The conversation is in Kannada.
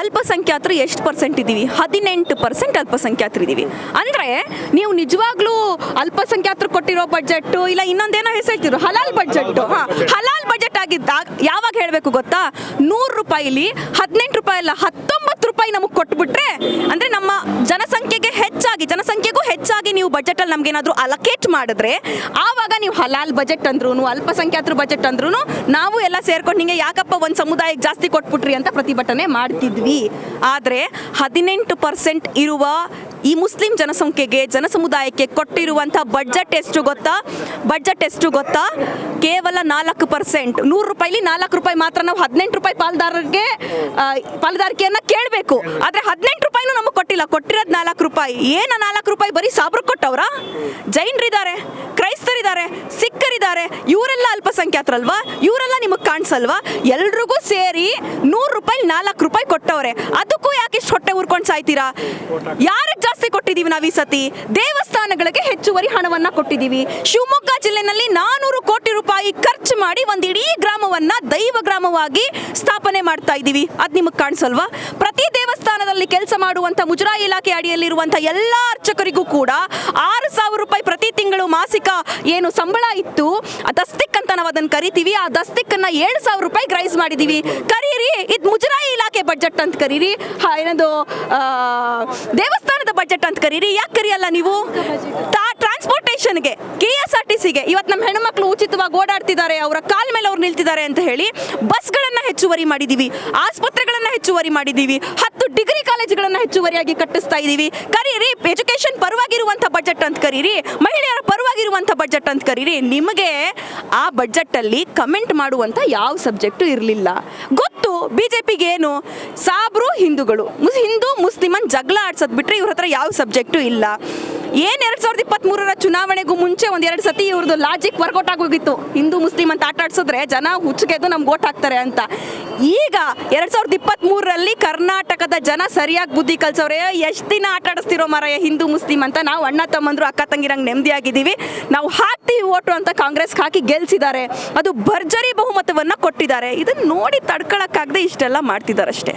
ಅಲ್ಪಸಂಖ್ಯಾತರು ಎಷ್ಟು ಪರ್ಸೆಂಟ್ ಇದ್ದೀವಿ? ಹದಿನೆಂಟು ಪರ್ಸೆಂಟ್ ಅಲ್ಪಸಂಖ್ಯಾತರು ಇದ್ದೀವಿ. ಅಂದರೆ ನೀವು ನಿಜವಾಗ್ಲೂ ಅಲ್ಪಸಂಖ್ಯಾತರು ಕೊಟ್ಟಿರೋ ಬಜೆಟ್ಟು ಇಲ್ಲ ಇನ್ನೊಂದೇನೋ ಹೆಸರು ಹೇಳ್ತಿದ್ರು ಹಲಾಲ್ ಹಾಂ ಬಜೆಟ್ ಆಗಿದ್ದಾಗ ಹೇಳಬೇಕು ಗೊತ್ತಾ? ನೂರು ರೂಪಾಯಿಲಿ, ಹದಿನೆಂಟು ರೂಪಾಯಿ ಅಲ್ಲ ಹತ್ತೊಂಬತ್ತು ರೂಪಾಯಿ ನಮಗೆ ಕೊಟ್ಬಿಟ್ರೆ, ಅಂದರೆ ನಮ್ಮ ಜನಸಂಖ್ಯೆಗೆ ಹೆಚ್ಚಾಗಿ, ಜನಸಂಖ್ಯೆಗೂ ಹೆಚ್ಚಾಗಿ ನೀವು ಬಜೆಟಲ್ಲಿ ನಮಗೇನಾದರೂ ಅಲಕೇಟ್ ಮಾಡಿದ್ರೆ, ಆವಾಗ ನೀವು ಹಲಾಲ್ ಬಜೆಟ್ ಅಂದ್ರೂ ಅಲ್ಪಸಂಖ್ಯಾತರ ಬಜೆಟ್ ಅಂದ್ರೂ ನಾವು ಎಲ್ಲ ಸೇರ್ಕೊಂಡು ಹಿಂಗೆ ಯಾಕಪ್ಪ ಒಂದು ಸಮುದಾಯಕ್ಕೆ ಜಾಸ್ತಿ ಕೊಟ್ಬಿಟ್ರಿ ಅಂತ ಪ್ರತಿಭಟನೆ ಮಾಡ್ತಿದ್ವಿ. ಆದರೆ ಹದಿನೆಂಟು ಪರ್ಸೆಂಟ್ ಇರುವ ಈ ಮುಸ್ಲಿಂ ಜನಸಂಖ್ಯೆಗೆ, ಜನಸಮುದಾಯಕ್ಕೆ ಕೊಟ್ಟಿರುವಂಥ ಬಡ್ಜೆಟ್ ಎಷ್ಟು ಗೊತ್ತಾ? ಬಡ್ಜೆಟ್ ಎಷ್ಟು ಗೊತ್ತಾ? ಕೇವಲ ನಾಲ್ಕು ಪರ್ಸೆಂಟ್ ನೂರು ರೂಪಾಯಿಲಿ ನಾಲ್ಕು ರೂಪಾಯಿ ಮಾತ್ರ ನಾವು ಹದಿನೆಂಟು ರೂಪಾಯಿ ಪಾಲುದಾರರಿಗೆ ಪಾಲುದಾರಿಕೆಯನ್ನು ಕೇಳಬೇಕು. ಆದರೆ ಹದಿನೆಂಟು ಕೊಟ್ಟಿಲ್ಲ ಕೊಟ್ಟಿರೋದು ನಾಲ್ಕು ರೂಪಾಯಿ. ಏನು ನಾಲ್ಕು ರೂಪಾಯಿ? ಬರೀ ಸಾಬ್ರು ಕೊಟ್ಟವ್ರ? ಜೈನರಿದ್ದಾರೆ, ಕ್ರೈಸ್ತರಿದ್ದಾರೆ, ಸಿಖ್ಖರಿದ್ದಾರೆ. ಇವರೆಲ್ಲ ಅಲ್ಪಸಂಖ್ಯಾತರಲ್ವಾ ಇವರೆಲ್ಲ ನಿಮಗೆ ಕಾಣಿಸಲ್ವಾ? ಎಲ್ರಿಗೂ ಸೇರಿ ನೂರು ರೂಪಾಯಿ, ನಾಲ್ಕು ರೂಪಾಯಿ ಕೊಟ್ಟವ್ರೆ. ಅದಕ್ಕೂ ಯಾಕೆ ಇಷ್ಟು ಹೊಟ್ಟೆ ಉರ್ಕೊಂಡು ಸಾಯ್ತೀರಾ? ಯಾರಿಗೆ ಜಾಸ್ತಿ ಕೊಟ್ಟಿದ್ದೀವಿ ನಾವು ಈ ಸತಿ? ದೇವಸ್ಥಾನಗಳಿಗೆ ಹೆಚ್ಚುವರಿ ಹಣವನ್ನು ಕೊಟ್ಟಿದ್ದೀವಿ ಶಿವಮೊಗ್ಗ ಜಿಲ್ಲೆನಲ್ಲಿ ನಾನೂರು ಕೋಟಿ ರೂಪಾಯಿ ಖರ್ಚು ಮಾಡಿ ಒಂದು ಇಡೀ ಗ್ರಾಮವನ್ನ ದೈವ ಗ್ರಾಮವಾಗಿ ಸ್ಥಾಪನೆ ಮಾಡ್ತಾ ಇದ್ದೀವಿ ಅದು ನಿಮಗೆ ಕಾಣಿಸಲ್ವಾ? ಪ್ರತಿ ಕೆಲಸ ಮಾಡುವಂಥ ಮುಜರಾಯಿ ಇಲಾಖೆ ಅಡಿಯಲ್ಲಿರುವಂಥ ಎಲ್ಲ ಅರ್ಚಕರಿಗೂ ಕೂಡ ಆರು ಸಾವಿರ ರೂಪಾಯಿ ಪ್ರತಿ ತಿಂಗಳು ಮಾಸಿಕ ಏನು ಸಂಬಳ ಇತ್ತು. ದಸ್ತಿಕ್ ಅಂತ ನಾವು ಅದನ್ನು ಕರಿತೀವಿ. ಆ ದಸ್ತಿಕ್ ಅನ್ನ ಏಳು ಸಾವಿರ ರೂಪಾಯಿ ಗ್ರೈಸ್ ಮಾಡಿದೀವಿ. ಕರೀರಿ, ಇದು ಮುಜರಾಯಿ ಇಲಾಖೆ ಬಜೆಟ್ ಅಂತ ಕರೀರಿ. ಏನದು ದೇವಸ್ಥಾನದ ಬಜೆಟ್ ಅಂತ ಕರೀರಿ. ಯಾಕೆ ಕರಿಯಲ್ಲ ನೀವು? ಟ್ರಾನ್ಸ್ಪೋರ್ಟೇಷನ್ಗೆ ಕೆ ಎಸ್ ಆರ್ ಟಿ ಸಿಗೆ ಇವತ್ತು ನಮ್ಮ ಹೆಣ್ಮಕ್ಳು ಉಚಿತವಾಗಿ ಓಡಾಡ್ತಿದ್ದಾರೆ. ಅವರ ಕಾಲ್ ಮೇಲೆ ಅವ್ರು ನಿಲ್ತಿದ್ದಾರೆ ಅಂತ ಹೇಳಿ ಬಸ್ಗಳನ್ನು ಹೆಚ್ಚುವರಿ ಮಾಡಿದೀವಿ. ಆಸ್ಪತ್ರೆಗಳನ್ನು ಹೆಚ್ಚುವರಿ ಮಾಡಿದೀವಿ. ಹತ್ತು ಡಿಗ್ರಿ ಕಾಲೇಜುಗಳನ್ನು ಹೆಚ್ಚುವರಿಯಾಗಿ ಕಟ್ಟಿಸ್ತಾ ಇದ್ದೀವಿ ಕರೀರಿ ಎಜುಕೇಶನ್ ಪರವಾಗಿರುವಂಥ ಬಜೆಟ್ ಅಂತ ಕರೀರಿ. ಮಹಿಳೆಯರ ಪರವಾಗಿರುವಂಥ ಬಜೆಟ್ ಅಂತ ಕರೀರಿ. ನಿಮಗೆ ಆ ಬಜೆಟಲ್ಲಿ ಕಮೆಂಟ್ ಮಾಡುವಂಥ ಯಾವ ಸಬ್ಜೆಕ್ಟು ಇರಲಿಲ್ಲ. ಗೊತ್ತು ಬಿ ಜೆ ಪಿಗೆ ಏನು? ಸಾಬ್ರು ಹಿಂದೂಗಳು. ಹಿಂದೂ, ಮುಸ್ಲಿಮನ್ ಜಗಳ ಆಡ್ಸೋದು ಬಿಟ್ರೆ ಇವ್ರ ಹತ್ರ ಯಾವ ಸಬ್ಜೆಕ್ಟು ಇಲ್ಲ. ಏನು ಎರಡು ಸಾವಿರದ ಇಪ್ಪತ್ತ್ಮೂರರ ಚುನಾವಣೆಗೂ ಮುಂಚೆ ಒಂದು ಎರಡು ಸತಿ ಇವ್ರದ್ದು ಲಾಜಿಕ್ ವರ್ಕೌಟ್ ಆಗೋಗಿತ್ತು. ಹಿಂದೂ ಮುಸ್ಲಿಂ ಅಂತ ಆಟ ಆಡ್ಸಿದ್ರೆ ಜನ ಹುಚ್ಚಗೆದ್ದು ನಮ್ಗೆ ಓಟ್ ಹಾಕ್ತಾರೆ ಅಂತ. ಈಗ ಎರಡು ಸಾವಿರದ ಇಪ್ಪತ್ತ್ಮೂರರಲ್ಲಿ ಕರ್ನಾಟಕದ ಜನ ಸರಿಯಾಗಿ ಬುದ್ಧಿ ಕಲ್ಸವ್ರೆ, ಎಷ್ಟು ದಿನ ಆಟ ಆಡಿಸ್ತಿರೋ ಮಾರಾಯ ಹಿಂದೂ ಮುಸ್ಲಿಂ ಅಂತ ನಾವು ಅಣ್ಣ, ತಮ್ಮಂದ್ರು, ಅಕ್ಕ, ತಂಗಿರಂಗೆ ನೆಮ್ಮದಿಯಾಗಿದ್ದೀವಿ ನಾವು ಹಾಕ್ತೀವಿ ಓಟು ಅಂತ ಕಾಂಗ್ರೆಸ್ಗೆ ಹಾಕಿ ಗೆಲ್ಸಿದ್ದಾರೆ. ಅದು ಭರ್ಜರಿ ಬಹುಮತವನ್ನು ಕೊಟ್ಟಿದ್ದಾರೆ. ಇದನ್ನು ನೋಡಿ ತಡ್ಕೊಳಕ್ಕಾಗದೆ ಇಷ್ಟೆಲ್ಲ ಮಾಡ್ತಿದ್ದಾರೆ ಅಷ್ಟೇ